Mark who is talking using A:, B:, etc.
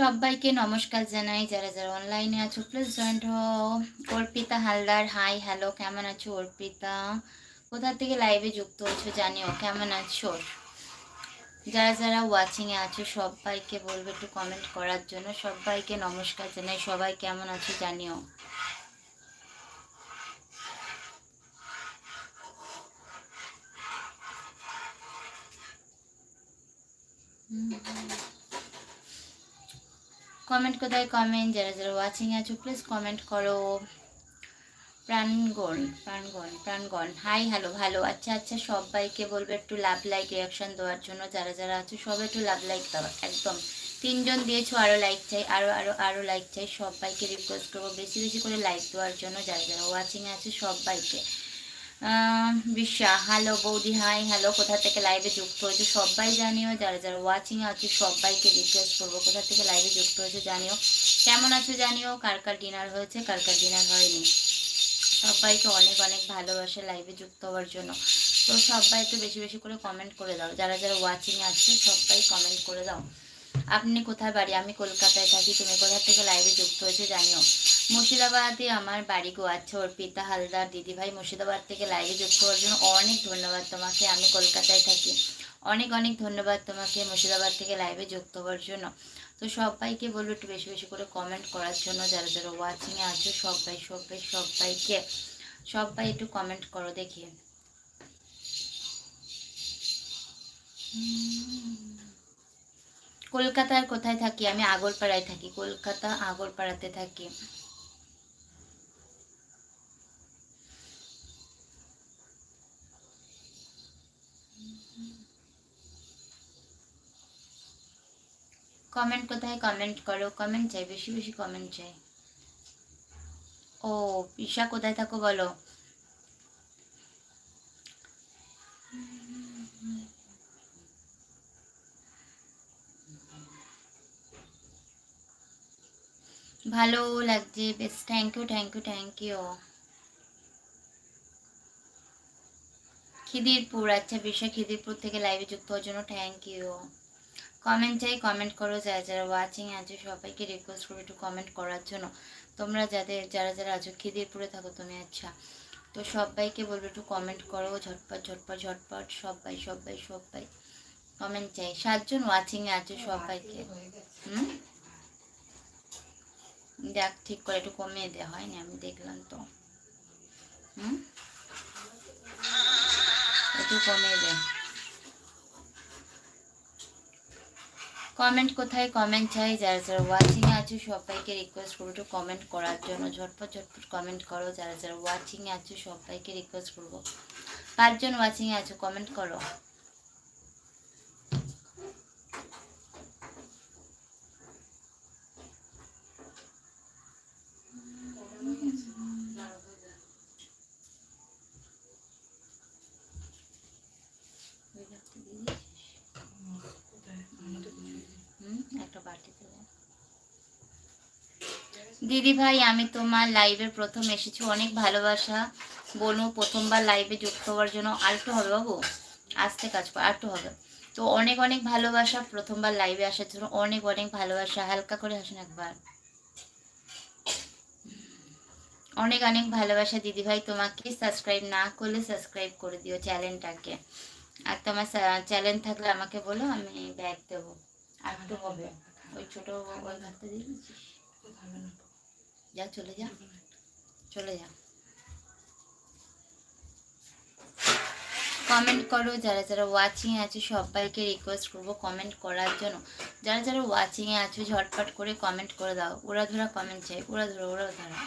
A: সবাইকে নমস্কার জানাই। যারা যারা অনলাইনে আছো প্লিজ জয়েন্ট হও। অর্পিতা হালদার হাই হ্যালো কেমন আছো অর্পিতা? কোথা থেকে লাইভে যুক্ত হয়েছো জানিও, কেমন আছো? যারা যারা ওয়াচিংয়ে আছো, সবাইকে বলব একটু কমেন্ট করার জন্য। সবাইকে নমস্কার জানাই, সবাই কেমন আছো জানিও? কমেন্ট কোথায় কমেন্ট যারা যারা ওয়াচিং আছো প্লিজ কমেন্ট করো প্রাণগণ প্রাণগণ প্রাণগণ হাই হ্যালো ভালো আচ্ছা আচ্ছা সবাইকে বলব একটু লাভ লাইক রিয়াকশন দেওয়ার জন্য যারা যারা আছো সবাই একটু লাভ লাইক দেওয়া একদম তিনজন দিয়েছ আরও লাইক চাই আরও আরও আরও লাইক চাই সবাইকে রিকোয়েস্ট করব বেশি বেশি করে লাইক দেওয়ার জন্য যারা যারা ওয়াচিং আছে সবাইকে বিশ্বা, হ্যালো বৌদি, হাই, হ্যালো, কোথা থেকে লাইভে যুক্ত হয়েছে সবাই জানিও, যারা যারা ওয়াচিং আছে সবাইকে রিকোয়েস্ট করব, কোথা থেকে লাইভে যুক্ত হয়েছে জানিও। কেমন আছো জানিও, কার কার ডিনার হয়েছে, কার কার ডিনার হয়নি? সবাইকে অনেক অনেক ভালোবাসে লাইভে যুক্ত হওয়ার জন্য। তো সবাই তো বেশি বেশি করে কমেন্ট করে দাও, যারা যারা ওয়াচিং আছে সবাই কমেন্ট করে দাও। আপনি কোথায় বাড়ি? আমি কলকাতায় থাকি, তুমি কোথা থেকে লাইভে যুক্ত হয়েছে জানিও। মুর্শিদাবাদে আমার বাড়ি গো আছে অর্পিতা হালদার দিদিভাই মুর্শিদাবাদ থেকে লাইভে যুক্ত হওয়ার জন্য অনেক ধন্যবাদ তোমাকে, আমি কলকাতায় থাকি। অনেক অনেক ধন্যবাদ তোমাকে মুর্শিদাবাদ থেকে লাইভে যুক্ত হওয়ার জন্য। তো সবাইকে বলব একটু বেশি বেশি করে কমেন্ট করার জন্য, যারা যারা ওয়াচিংয়ে আছো, সবাই সবাই, সবাইকে, সবাই একটু কমেন্ট করো দেখি। কলকাতার কোথায় থাকি? আমি আগরপাড়ায় থাকি। কলকাতা আগরপাড়াতে থাকি। কমেন্ট কোথায়? কমেন্ট করো। কমেন্ট চাই, বেশি বেশি কমেন্ট চাই। ও, ঈশা কোথায় থাকো বলো? ভালো লাগছে, বেশ thank you thank you thank you Khidirpur আচ্ছা বিষয় খিদিরপুর থেকে লাইভে যুক্ত হওয়ার জন্য থ্যাংক ইউ কমেন্ট চাই কমেন্ট করো, যারা যারা ওয়াচিং আছে, সবাইকে রিকোয়েস্ট করব একটু কমেন্ট করার জন্য। তোমরা যাদের, যারা যারা আছো খিদিরপুরে থাকো তুমি আচ্ছা। তো সবাইকে বলব একটু কমেন্ট করো, ঝটপট ঝটপট ঝটপট, সবাই সবাই সবাই। কমেন্ট চাই, সাতজন ওয়াচিংয়ে আছো সবাইকে। হুম? দেখ ঠিক করে একটু কমিয়ে দেওয়া হয়নি, আমি দেখলাম তো। একটু কমিয়ে দে। কমেন্ট কোথায়? কমেন্ট চাই, যারা যারা ওয়াচিং আছো, সবাইকে রিকোয়েস্ট করব একটু কমেন্ট করার জন্য। ঝটপট ঝটপট কমেন্ট করো, যারা যারা ওয়াচিং আছো, সবাইকে রিকোয়েস্ট করব। পাঁচজন ওয়াচিং আছো কমেন্ট করো। দিদি ভাই, আমি তোমার লাইভে প্রথম এসেছি। অনেক ভালোবাসা। বনু প্রথমবার লাইভে যুক্ত হওয়ার জন্য আরেকটু হবে বাবু? আসতে কাজ কর, আরেকটু হবে। তো অনেক অনেক ভালোবাসা প্রথমবার লাইভে আসার জন্য। অনেক অনেক ভালোবাসা। হালকা করে হাসুন একবার। অনেক অনেক ভালোবাসা দিদি ভাই। তোমাকে সাবস্ক্রাইব না করলে সাবস্ক্রাইব করে দিও চ্যানেলটাকে আর তোমার চ্যানেল থাকলে আমাকে বলো, আমি ব্যাগ দেবো। আর একটু হবে। ওই ছোটো ওই ভাতটা দিয়ে যা চলে যা চলে যা কমেন্ট করো, যারা যারা ওয়াচিং আছে, সবাইকে রিকোয়েস্ট করব কমেন্ট করার জন্য। যারা যারা ওয়াচিংয়ে আছো, ঝটপট করে কমেন্ট করে দাও। ওরা ধরা কমেন্ট চাই, ওরা ধরো, ওরা ধরা।